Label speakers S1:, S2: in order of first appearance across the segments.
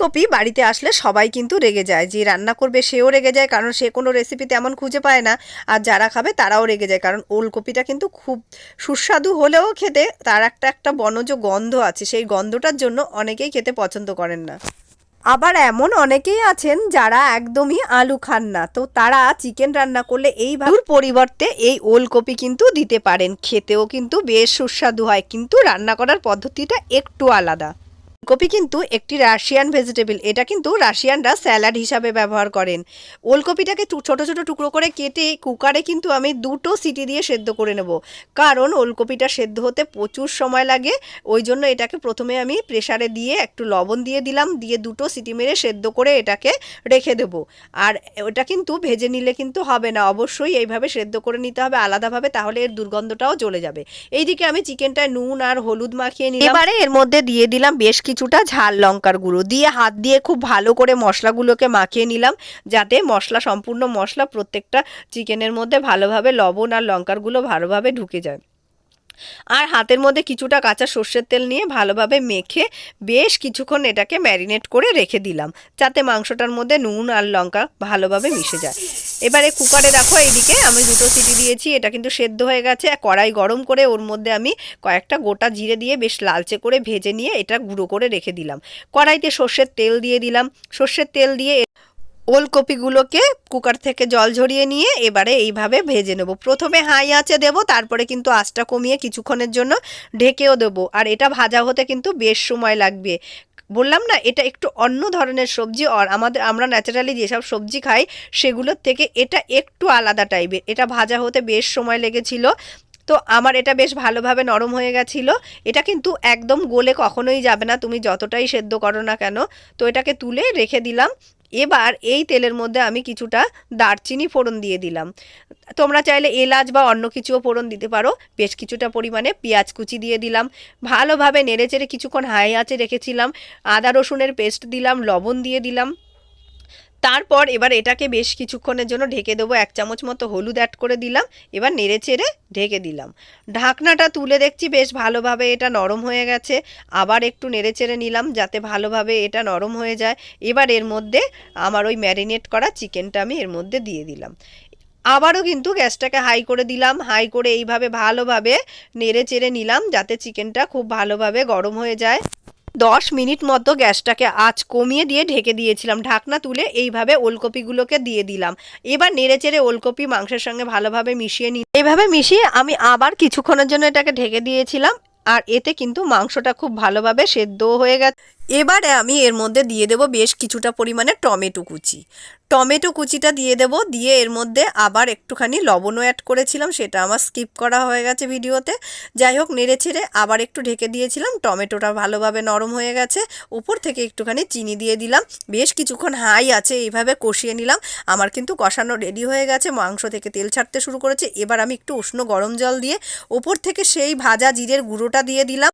S1: ওলকপি বাড়িতে আসলে সবাই কিন্তু রেগে যায়। যে রান্না করবে সেও রেগে যায়, কারণ সে কোনো রেসিপি তেমন খুঁজে পায় না। আর যারা খাবে তারাও রেগে যায়, কারণ ওলকপিটা কিন্তু খুব সুস্বাদু হলেও খেতে তার একটা একটা বনজ গন্ধ আছে। সেই গন্ধটার জন্য অনেকেই খেতে পছন্দ করেন না। আবার এমন অনেকেই আছেন যারা একদমই আলু খান না। তো তারা চিকেন রান্না করলে এই ভালুর পরিবর্তে এই ওলকপি কিন্তু দিতে পারেন। খেতেও কিন্তু বেশ সুস্বাদু হয়, কিন্তু রান্না করার পদ্ধতিটা একটু আলাদা। ওলকপি কিন্তু একটি রাশিয়ান ভেজিটেবল। এটা কিন্তু রাশিয়ানরা স্যালাড হিসাবে ব্যবহার করেন। ওলকপিটাকে ছোট ছোট টুকরো করে কেটে কুকারে কিন্তু আমি দুটো সিটি দিয়ে সেদ্ধ করে নেব। কারণ ওলকপিটা সেদ্ধ হতে প্রচুর সময় লাগে। ওই জন্য এটাকে প্রথমে আমি প্রেসারে দিয়ে একটু লবণ দিয়ে দিলাম। দিয়ে দুটো সিটি মেরে সেদ্ধ করে এটাকে রেখে দেব। আর ওটা কিন্তু ভেজে নিলে কিন্তু হবে না। অবশ্যই এইভাবে সেদ্ধ করে নিতে হবে আলাদাভাবে, তাহলে এর দুর্গন্ধটাও চলে যাবে। এইদিকে আমি চিকেনটায় নুন আর হলুদ মাখিয়ে নিলাম। এবারে এর মধ্যে দিয়ে দিলাম বেশ কিছুটা ঝাল লঙ্কার গুঁড়ো দিয়ে হাত দিয়ে খুব ভালো করে মশলাগুলোকে মাখিয়ে নিলাম, যাতে মশলা, সম্পূর্ণ মশলা প্রত্যেকটা চিকেনের মধ্যে ভালোভাবে লবণ আর লঙ্কারগুলো ভালোভাবে ঢুকে যায়। আর হাতের মধ্যে কিছুটা কাঁচা সর্ষের তেল নিয়ে ভালোভাবে মেখে বেশ কিছুক্ষণ এটাকে ম্যারিনেট করে রেখে দিলাম, যাতে মাংসটার মধ্যে নুন আর লঙ্কা ভালোভাবে মিশে যায়। এবারে কুকারে রাখো এইদিকে। আমি দুটো সিটি দিয়েছি, এটা কিন্তু সেদ্ধ হয়ে গেছে। কড়াই গরম করে ওর মধ্যে আমি কয়েকটা গোটা জিরে দিয়ে বেশ লালচে করে ভেজে নিয়ে এটা গুঁড়ো করে রেখে দিলাম। কড়াইতে সর্ষের তেল দিয়ে দিলাম। সর্ষের তেল দিয়ে ওলকপিগুলোকে কুকার থেকে জল ঝরিয়ে নিয়ে এবারে এইভাবে ভেজে নেব। প্রথমে হাই আঁচে দেব, তারপরে কিন্তু আঁচটা কমিয়ে কিছুক্ষণের জন্য ঢেকেও দেবো। আর এটা ভাজা হতে কিন্তু বেশ সময় লাগবে। বললাম না, এটা একটু অন্য ধরনের সবজি আর আমাদের, আমরা ন্যাচারালি যেসব সবজি খাই, সেগুলোর থেকে এটা একটু আলাদা টাইপের এটা ভাজা হতে বেশ সময় লেগেছিল, তো আমার এটা বেশ ভালোভাবে নরম হয়ে গেছিল। এটা কিন্তু একদম গোলে কখনোই যাবে না, তুমি যতটাই সেদ্ধ করো না কেন। তো এটাকে তুলে রেখে দিলাম। এবার এই তেলের মধ্যে আমি কিছুটা দারচিনি ফোড়ন দিয়ে দিলাম। তোমরা চাইলে এলাচ বা অন্য কিছুও ফোড়ন দিতে পারো। বেশ কিছুটা পরিমাণে পেঁয়াজ কুচি দিয়ে দিলাম। ভালোভাবে নেড়েচেড়ে কিছুক্ষণ হাই আঁচে রেখেছিলাম। আদা রসুনের পেস্ট দিলাম, লবণ দিয়ে দিলাম। তারপর এবার এটাকে বেশ কিছুক্ষণের জন্য ঢেকে দেবো। এক চামচ মতো হলুদ অ্যাড করে দিলাম। এবার নেড়ে চেড়ে ঢেকে দিলাম। ঢাকনাটা তুলে দেখছি বেশ ভালোভাবে এটা নরম হয়ে গেছে। আবার একটু নেড়ে চেড়ে নিলাম যাতে ভালোভাবে এটা নরম হয়ে যায়। এবার এর মধ্যে আমার ওই ম্যারিনেট করা চিকেনটা আমি এর মধ্যে দিয়ে দিলাম। আবারও কিন্তু গ্যাসটাকে হাই করে দিলাম। হাই করে এইভাবে ভালোভাবে নেড়ে চেড়ে নিলাম যাতে চিকেনটা খুব ভালোভাবে গরম হয়ে যায়। দশ মিনিট মতো গ্যাসটাকে আঁচ কমিয়ে দিয়ে ঢেকে দিয়েছিলাম। ঢাকনা তুলে এইভাবে ওলকপিগুলোকে দিয়ে দিলাম। এবার নেড়ে চেড়ে ওলকপি মাংসের সঙ্গে ভালোভাবে মিশিয়ে নিই এইভাবে মিশিয়ে আমি আবার কিছুক্ষণের জন্য এটাকে ঢেকে দিয়েছিলাম। আর এতে কিন্তু মাংসটা খুব ভালোভাবে সেদ্ধও হয়ে গেছে। এবারে আমি এর মধ্যে দিয়ে দেব বেশ কিছুটা পরিমাণে টমেটো কুচি। টমেটো কুচিটা দিয়ে দেব, দিয়ে এর মধ্যে আবার একটুখানি লবণও অ্যাড করেছিলাম, সেটা আমার স্কিপ করা হয়ে গেছে ভিডিওতে। যাই হোক, নেড়ে ছেড়ে আবার একটু ঢেকে দিয়েছিলাম, টমেটোটা ভালোভাবে নরম হয়ে গেছে। উপর থেকে একটুখানি চিনি দিয়ে দিলাম, বেশ কিছুক্ষণ হাই আছে এইভাবে কষিয়ে নিলাম। আমার কিন্তু কষানো রেডি হয়ে গেছে, মাংস থেকে তেল ছাড়তে শুরু করেছে। এবার আমি একটু উষ্ণ গরম জল দিয়ে, উপর থেকে সেই ভাজা জিরের গুঁড়োটা দিয়ে দিলাম।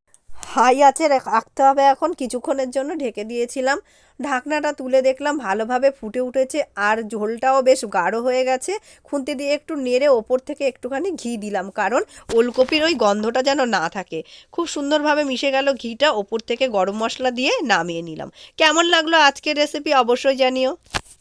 S1: হাই আছে রাখতে হবে এখন। কিছুক্ষণের জন্য ঢেকে দিয়েছিলাম। ঢাকনাটা তুলে দেখলাম ভালোভাবে ফুটে উঠেছে আর ঝোলটাও বেশ গাঢ় হয়ে গেছে। খুন্তি দিয়ে একটু নেড়ে ওপর থেকে একটুখানি ঘি দিলাম, কারণ ওলকপির ওই গন্ধটা যেন না থাকে। খুব সুন্দরভাবে মিশে গেল ঘিটা। ওপর থেকে গরম মশলা দিয়ে নামিয়ে নিলাম। কেমন লাগল আজকের রেসিপি অবশ্যই জানিও।